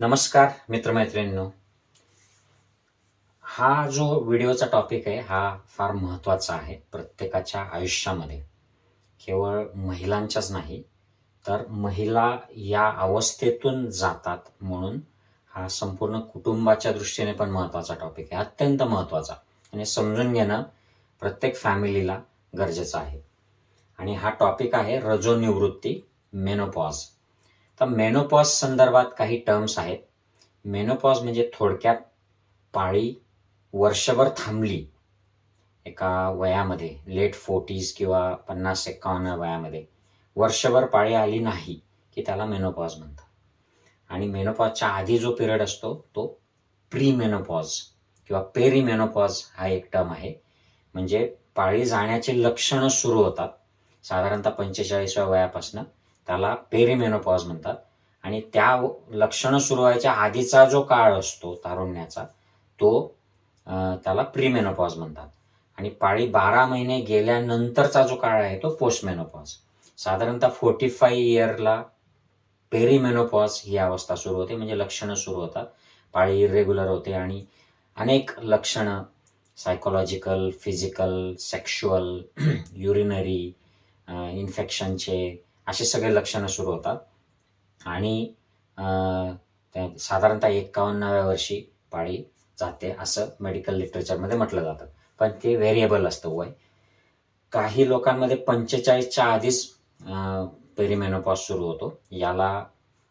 नमस्कार मित्रमैत्रिणींनो. हा जो व्हिडिओचा टॉपिक आहे हा फार महत्त्वाचा आहे प्रत्येकाच्या आयुष्यामध्ये. केवळ महिलांच्याच नाही तर महिला या अवस्थेतून जातात म्हणून हा संपूर्ण कुटुंबाच्या दृष्टीने पण महत्त्वाचा टॉपिक आहे अत्यंत महत्त्वाचा आणि समजून घेणं प्रत्येक फॅमिलीला गरजेचं आहे. आणि हा टॉपिक आहे रजोनिवृत्ती मेनोपॉज तर मेनोपॉज संदर्भात काही टर्म्स आहेत. मेनोपॉज म्हणजे थोडक्यात पाळी वर्षभर थांबली. एका वयामध्ये लेट फोर्टीज किंवा पन्नास एकावन्न वयामध्ये. वर्षभर पाळी आली नाही की त्याला मेनोपॉज म्हणतात. आणि मेनोपॉजच्या आधी जो पिरियड असतो तो प्री मेनोपॉज किंवा पेरी मेनोपॉज हा एक टर्म आहे. म्हणजे पाळी जाण्याचे लक्षणं सुरू होतात. साधारणतः पंचेचाळीसव्या वयापासून. त्याला पेरीमेनोपॉज म्हणतात. आणि त्या लक्षणं सुरू व्हायच्या आधीचा जो काळ असतो तारुण्याचा तो त्याला प्रीमेनोपॉज म्हणतात. आणि पाळी बारा महिने गेल्यानंतरचा जो काळ आहे तो पोस्टमेनोपॉज साधारणतः फोर्टी फाय इयरला पेरीमेनोपॉज ही अवस्था सुरू होते म्हणजे लक्षणं सुरू होतात. पाळी इरेग्युलर होते आणि अनेक लक्षणं सायकोलॉजिकल फिजिकल सेक्शुअल युरिनरी इन्फेक्शनचे असे सगळे लक्षणं सुरू होतात. आणि साधारणतः एक्कावन्नाव्या वर्षी पाळी जाते असं मेडिकल लिटरेचरमध्ये म्हटलं जातं. पण ते व्हेरिएबल असतं वय. काही लोकांमध्ये पंचेचाळीसच्या आधीच पेरिमेनोपॉज सुरू होतो. याला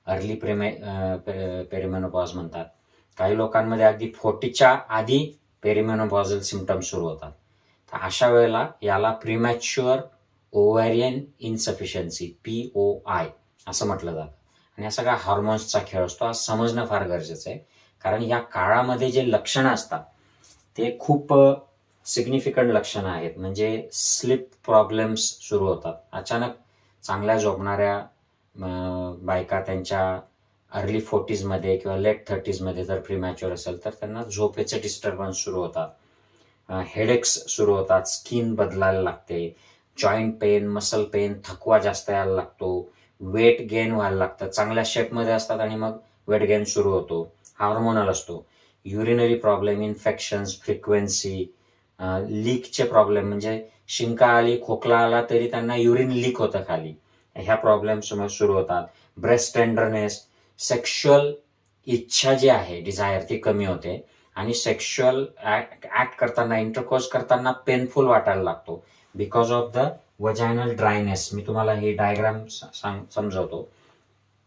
अर्ली प्रेमे पेरिमेनोपॉज म्हणतात. काही लोकांमध्ये अगदी फोर्टीच्या आधी पेरिमेनोपॉझल सिमटम्स सुरू होतात. तर अशा वेळेला याला premature ovarian insufficiency P O I असं म्हटलं जातं. आणि हा सगळा हार्मोन्सचा खेळ असतो हा समजणं फार गरजेचं आहे. कारण या काळामध्ये जे लक्षणं असतात ते खूप सिग्निफिकंट लक्षणं आहेत. म्हणजे स्लिप प्रॉब्लेम्स सुरू होतात. अचानक चांगल्या झोपणाऱ्या बायका त्यांच्या अर्ली फोर्टीजमध्ये किंवा लेट थर्टीजमध्ये जर प्रीमॅच्युअर असेल तर त्यांना झोपेचे डिस्टर्बन्स सुरू होतात. हेडेक्स सुरू होतात. स्किन बदलायला लागते. जॉईंट पेन मसल पेन थकवा जास्त यायला लागतो. वेट गेन व्हायला लागतं. चांगल्या शेपमध्ये असतात आणि मग वेट गेन सुरू होतो. हार्मोनल असतो. युरिनरी प्रॉब्लेम इन्फेक्शन्स फ्रिक्वेन्सी लीकचे प्रॉब्लेम म्हणजे शिंका आली खोकला आला तरी त्यांना युरिन लीक होतं खाली. ह्या प्रॉब्लेम सुरू होतात. ब्रेस्ट टेंडरनेस सेक्शुअल इच्छा जी आहे डिझायर ती कमी होते. आणि सेक्शुअल ऍक्ट करताना इंटरकोर्स करताना पेनफुल वाटायला लागतो. Because of the vaginal dryness मी तुम्हाला ही डायग्राम सांग समजवतो.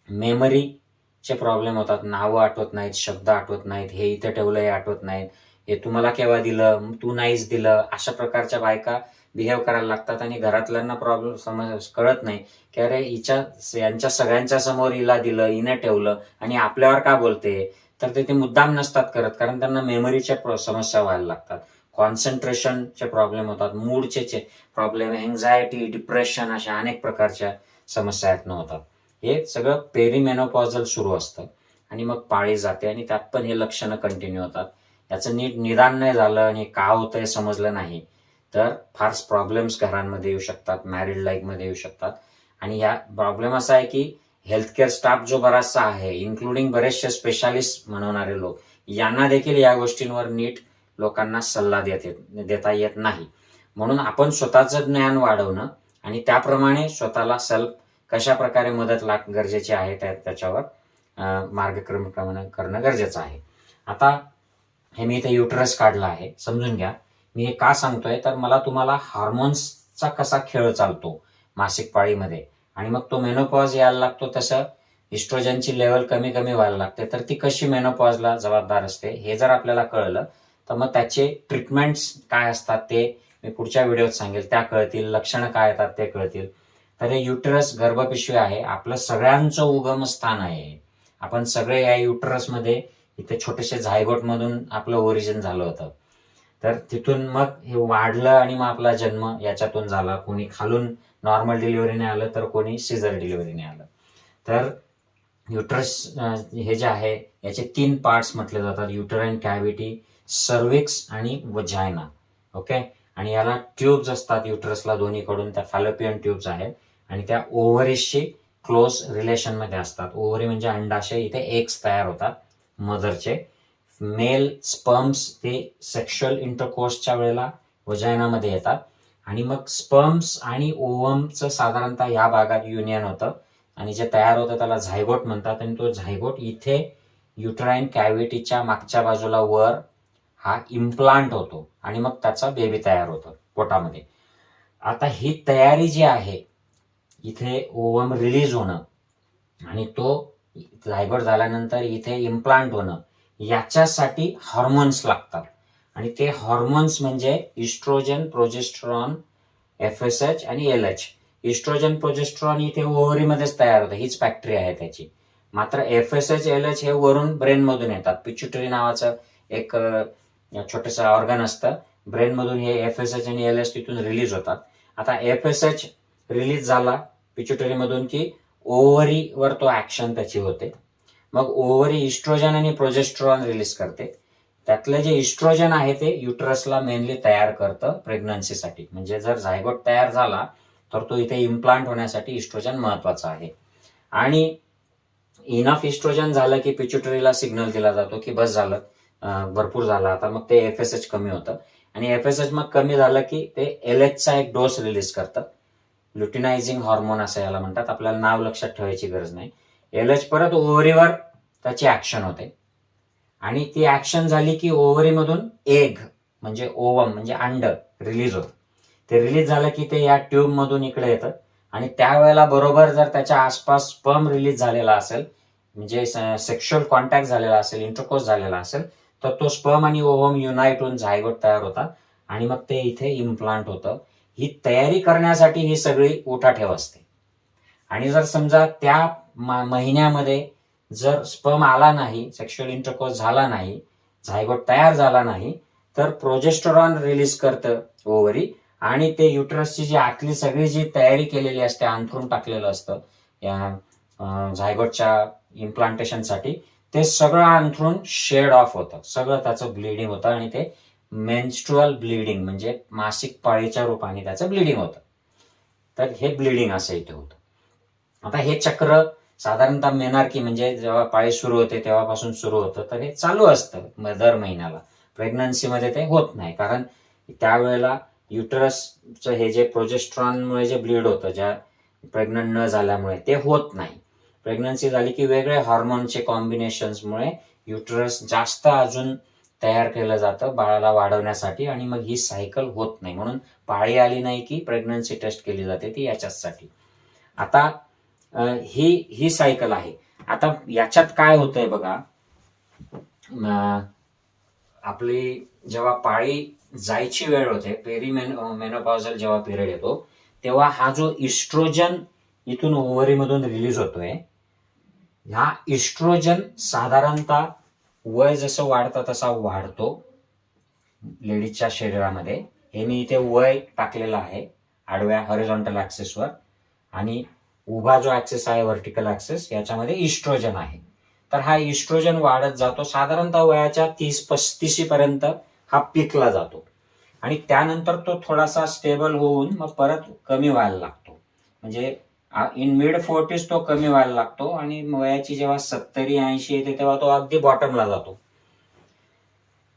मेमरीचे प्रॉब्लेम होतात. नावं आठवत नाहीत शब्द आठवत नाहीत हे इथं ठेवलं हे आठवत नाहीत. हे तुम्हाला केव्हा दिलं? तू नाहीच दिलं. अशा प्रकारच्या बायका बिहेव करायला लागतात आणि घरातल्यांना प्रॉब्लेम समज कळत नाही. की अरे हिच्या यांच्या सगळ्यांच्या समोर हिला दिलं हिनं ठेवलं आणि आपल्यावर का बोलते? तर ते ते मुद्दाम नसतात करत. कारण त्यांना मेमरीच्या समस्या व्हायला लागतात. कॉन्सन्ट्रेशनचे प्रॉब्लेम होतात मूडचे प्रॉब्लेम एन्झायटी डिप्रेशन अशा अनेक प्रकारच्या समस्या यातनं होतात हे सगळं पेरीमेनोपॉझल सुरू असतं आणि मग पाळी जाते आणि त्यात पण हे लक्षणं कंटिन्यू होतात. याचं नीट निदान नाही झालं आणि का होतं हे समजलं नाही तर फार प्रॉब्लेम्स घरांमध्ये येऊ शकतात मॅरिड लाईफमध्ये येऊ शकतात. आणि या प्रॉब्लेम असा आहे की हेल्थकेअर स्टाफ जो बराचसा आहे इन्क्लुडिंग बरेचसे स्पेशालिस्ट म्हणवणारे लोक यांना देखील या गोष्टींवर नीट लोकांना सल्ला देत देता येत नाही. म्हणून आपण स्वतःचं ज्ञान वाढवणं आणि त्याप्रमाणे स्वतःला सेल्फ कशा प्रकारे मदत लाग गरजेची आहे त्या त्याच्यावर मार्गक्रम करणं गरजेचं आहे. आता हे मी इथे युटरस काढला आहे. समजून घ्या. मी हे का सांगतोय? तर मला तुम्हाला हार्मोन्सचा कसा खेळ चालतो मासिक पाळीमध्ये आणि मग तो मेनोपॉज यायला लागतो तसं इस्ट्रोजनची लेवल कमी कमी व्हायला लागते. तर ती कशी मेनोपॉजला जबाबदार असते हे जर आपल्याला कळलं तर मग त्याचे ट्रीटमेंट्स काय असतात ते मी पुढच्या व्हिडिओत सांगेल. त्या कळतील लक्षणं काय येतात ते कळतील. तर हे युटरस गर्भपिशवी आहे. आपलं सगळ्यांचं उगम स्थान आहे. आपण सगळे या युटरसमध्ये इथे छोटेसे झायगोट मधून आपलं ओरिजिन झालं होतं. तर तिथून मग हे वाढलं आणि मग आपला जन्म याच्यातून झाला. कोणी खालून नॉर्मल डिलिव्हरीने आलं तर कोणी सिझर डिलिव्हरीने आलं. तर युटरस हे जे आहे याचे तीन पार्ट्स म्हटले जातात. युटराईन कॅव्हिटी सर्विक्स आणि वजायना ओके आणि याला ट्यूब्स असतात युटरसला दोन्हीकडून त्या फॅलोपियन ट्यूब्स आहेत. आणि त्या ओव्हरीशी क्लोज रिलेशनमध्ये असतात. ओव्हरी म्हणजे अंडाशय इथे एग्स तयार होतात मदरचे मेल स्पर्म्स ते सेक्शुअल इंटरकोर्सच्या वेळेला वजायनामध्ये येतात. आणि मग स्पर्म्स आणि ओवमचं साधारणतः या भागात युनियन होतं. आणि जे तयार होतं त्याला झायगोट म्हणतात. आणि तो झायगोट इथे युट्राईन कॅव्हिटीच्या मागच्या बाजूला वर हा इम्प्लांट होतो आणि मग त्याचा बेबी तयार होतो पोटामध्ये. आता ही तयारी जी आहे इथे ओवम रिलीज होणं आणि तो झायगोट झाल्यानंतर इथे इम्प्लांट होणं याच्यासाठी हॉर्मोन्स लागतात. आणि ते हॉर्मोन्स म्हणजे estrogen progesterone F S H आणि एल एच इस्ट्रोजन प्रोजेस्ट्रॉन इथे ओव्हरीमध्येच तयार होतं. हीच फॅक्टरी आहे त्याची. मात्र F S H L H हे वरून ब्रेनमधून येतात. पिच्युटरी नावाचं एक छोटंसं ऑर्गन असतं. ब्रेनमधून हे एफ एस एच आणि एल एस तिथून रिलीज होतात. आता एफ एस एच रिलीज झाला पिच्युटरीमधून की ओव्हरीवर तो ऍक्शन त्याची होते. मग ओव्हरी इस्ट्रोजन आणि प्रोजेस्ट्रॉन रिलीज करते. त्यातलं जे इस्ट्रोजन आहे ते युटरसला मेनली तयार करतं प्रेग्नन्सीसाठी म्हणजे जर झायगोट तयार झाला तर तो इथे इम्प्लांट होण्यासाठी इस्ट्रोजन महत्त्वाचा आहे. आणि इनफ इस्ट्रोजन झालं की पिच्युटरीला सिग्नल दिला जातो की बस झालं. भरपूर झाला. आता मग ते एफ एस एच कमी होतं. आणि एफ एस एच मग कमी झालं की ते एल एचचा एक डोस रिलीज करतं. ल्युटिनायझिंग हॉर्मोन असं याला म्हणतात. आपल्याला नाव लक्षात ठेवायची गरज नाही. एल एच परत ओव्हरीवर त्याची ऍक्शन होते. आणि ती ऍक्शन झाली की ओव्हरीमधून एग म्हणजे ओवम म्हणजे अंड रिलीज होतं. ते रिलीज झालं की ते या ट्यूब मधून इकडे येतं. आणि त्यावेळेला बरोबर जर त्याच्या आसपास स्पर्म रिलीज झालेला असेल म्हणजे सेक्शुअल कॉन्टॅक्ट झालेला असेल इंटरकोर्स झालेला असेल तर तो स्पर्म आणि ओव्हम युनाइट होऊन झायगोट तयार होता आणि मग ते इथे इम्प्लांट होतं. ही तयारी करण्यासाठी ही सगळी उठाठेव असते. आणि जर समजा त्या महिन्यामध्ये जर स्पर्म आला नाही सेक्शुअल इंटरकोर्स झाला नाही झायगोट तयार झाला नाही तर प्रोजेस्टरॉन रिलीज करतं ओव्हरी आणि ते युटरसची जी आतली सगळी जी तयारी केलेली असते अंथरून टाकलेलं असतं या झायगोटच्या इम्प्लांटेशनसाठी ते सगळं अंथरून शेड ऑफ होतं. सगळं त्याचं ब्लिडिंग होतं आणि ते मेन्स्ट्रुअल ब्लिडिंग म्हणजे मासिक पाळीच्या रूपाने त्याचं ब्लिडिंग होतं. तर हे ब्लिडिंग असं इथे होतं. आता हे चक्र साधारणतः मेनार्की म्हणजे जेव्हा पाळी सुरू होते तेव्हापासून सुरू होतं तर हे चालू असतं दर महिन्याला. प्रेग्नन्सीमध्ये ते होत नाही कारण त्यावेळेला युटरसचं हे जे प्रोजेस्ट्रॉनमुळे जे ब्लीड होतं ज्या प्रेग्नंट न झाल्यामुळे ते होत नाही. प्रेग्नन्सी झाली की वेगळे हॉर्मोनचे कॉम्बिनेशन्समुळे युटरस जास्त अजून तयार केलं जातं बाळाला वाढवण्यासाठी आणि मग ही सायकल होत नाही. म्हणून पाळी आली नाही की प्रेग्नन्सी टेस्ट केली जाते ती याच्याचसाठी. आता ही ही सायकल आहे. आता याच्यात काय होतंय बघा आपली जेव्हा पाळी जायची वेळ होते पेरी मेन मेनोपॉझल जेव्हा पिरियड येतो तेव्हा हा जो इस्ट्रोजन इथून ओव्हरीमधून रिलीज होतोय ह्या इस्ट्रोजन साधारणतः वय जसं वाढतं तसा वाढतो लेडीजच्या शरीरामध्ये. हे मी इथे वय टाकलेलं आहे आडव्या हॉरिझॉन्टल ऍक्सेसवर आणि उभा जो ऍक्सेस आहे व्हर्टिकल ऍक्सेस याच्यामध्ये इस्ट्रोजन आहे. तर हा इस्ट्रोजन वाढत जातो साधारणतः वयाच्या तीस पस्तीसी पर्यंत हा पिकला जातो. आणि त्यानंतर तो थोडासा स्टेबल होऊन मग परत कमी व्हायला लागतो. म्हणजे इन मिड फोर्टीज तो कमी व्हायला लागतो आणि वयाची जेव्हा सत्तरी ऐंशी येते तेव्हा तो अगदी बॉटमला जातो.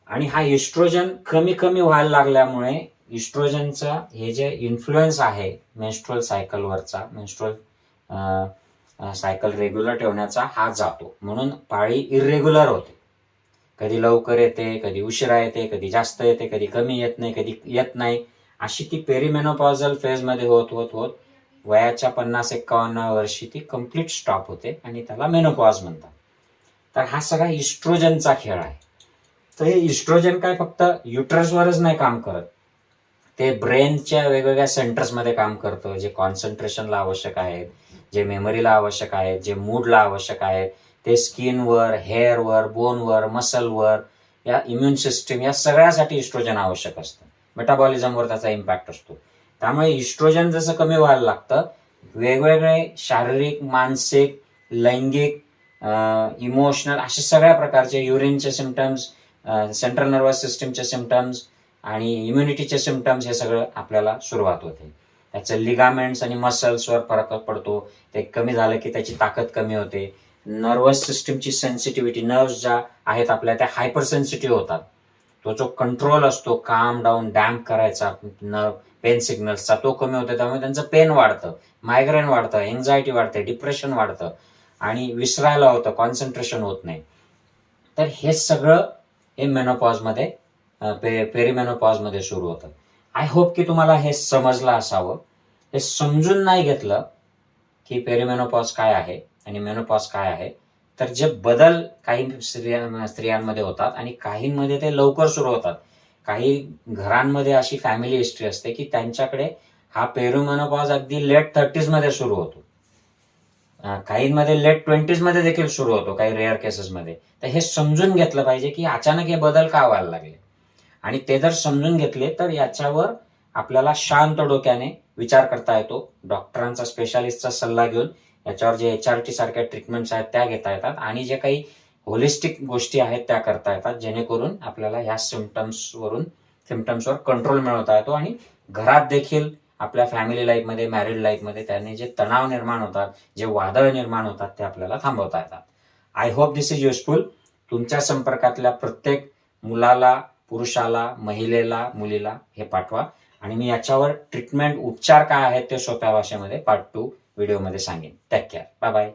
आणि हा इस्ट्रोजन कमी कमी व्हायला लागल्यामुळे इस्ट्रोजनचा हे जे इन्फ्लुएन्स आहे मेन्स्ट्रोल सायकलवरचा मेन्स्ट्रोल सायकल रेग्युलर ठेवण्याचा हा जातो. म्हणून पाळी इरेग्युलर होते. कधी लवकर येते कधी उशिरा येते कधी जास्त येते कधी कमी येत नाही कधी येत नाही. अशी ती पेरिमेनोपॉझल फेजमध्ये होत होत होत. वयाच्या पन्नास एक्कावन्न वर्षी ती कंप्लीट स्टॉप होते आणि त्याला मेनोपॉज म्हणतात. तर हा सगळा इस्ट्रोजनचा खेळ आहे. तर हे इस्ट्रोजन काय फक्त युट्रसवरच नाही काम करत. ते ब्रेनच्या वेगवेगळ्या सेंटर्समध्ये काम करतं. जे कॉन्सन्ट्रेशनला आवश्यक आहेत जे मेमरीला आवश्यक आहेत जे मूडला आवश्यक आहेत ते स्किनवर हेअरवर बोनवर मसलवर या इम्युन सिस्टीम या सगळ्यासाठी इस्ट्रोजन आवश्यक असतं. मेटाबॉलिझमवर त्याचा इम्पॅक्ट असतो. त्यामुळे इस्ट्रोजन जसं कमी व्हायला लागतं वेगवेगळे शारीरिक मानसिक लैंगिक इमोशनल असे सगळ्या प्रकारचे युरिनचे सिमटम्स सेंट्रल नर्वस सिस्टीमचे सिमटम्स आणि इम्युनिटीचे सिमटम्स हे सगळं आपल्याला सुरुवात होते. त्याचं लिगामेंट्स आणि मसल्सवर फरक पडतो. ते कमी झालं की त्याची ताकद कमी होते. नर्वस सिस्टमची सेन्सिटिव्हिटी नर्व्स ज्या आहेत आपल्या त्या हायपर सेन्सिटिव्ह होतात. तो जो कंट्रोल असतो काम डाऊन डॅम्प करायचा नर्व पेन सिग्नल्सचा तो कमी होतो त्यामुळे त्यांचं पेन वाढतं. मायग्रेन वाढतं एन्झायटी वाढते डिप्रेशन वाढतं. आणि विसरायला होतं कॉन्सन्ट्रेशन होत नाही. तर हे सगळं हे मेनोपॉजमध्ये पे पेरिमेनोपॉजमध्ये सुरू होतं. आय होप की तुम्हाला हे समजलं असावं. हे समजून नाही घेतलं की पेरिमेनोपॉज काय आहे आणि मेनोपॉज काय आहे. तर जे बदल काही स्त्रिया स्त्रियांमध्ये होतात आणि काहींमध्ये ते लवकर सुरू होतात. काही घरांमध्ये अशी फॅमिली हिस्ट्री असते की त्यांच्याकडे हा पेरुमेनोपॉज अगदी लेट थर्टीजमध्ये सुरू होतो. काहींमध्ये लेट ट्वेंटीजमध्ये देखील सुरू होतो काही रेअर केसेसमध्ये तर हे समजून घेतलं पाहिजे की अचानक हे बदल का व्हायला लागले? आणि ते जर समजून घेतले तर याच्यावर आपल्याला शांत डोक्याने विचार करता येतो. डॉक्टरांचा स्पेशालिस्टचा सल्ला घेऊन याच्यावर जे एच आर टी सारख्या ट्रीटमेंट्स आहेत त्या घेता येतात. आणि जे काही होलिस्टिक गोष्टी आहेत त्या करता येतात जेणेकरून आपल्याला ह्या सिमटम्सवरून सिमटम्सवर कंट्रोल मिळवता येतो. आणि घरात देखील आपल्या फॅमिली लाईफमध्ये मॅरिड लाईफमध्ये त्याने जे तणाव निर्माण होतात जे वादळ निर्माण होतात ते आपल्याला थांबवता येतात. I hope this is useful तुमच्या संपर्कातल्या प्रत्येक मुलाला पुरुषाला महिलेला मुलीला हे पाठवा. आणि मी याच्यावर ट्रीटमेंट उपचार काय आहेत ते सोप्या भाषेमध्ये पार्ट टू व्हिडिओमध्ये सांगेन. Take care bye bye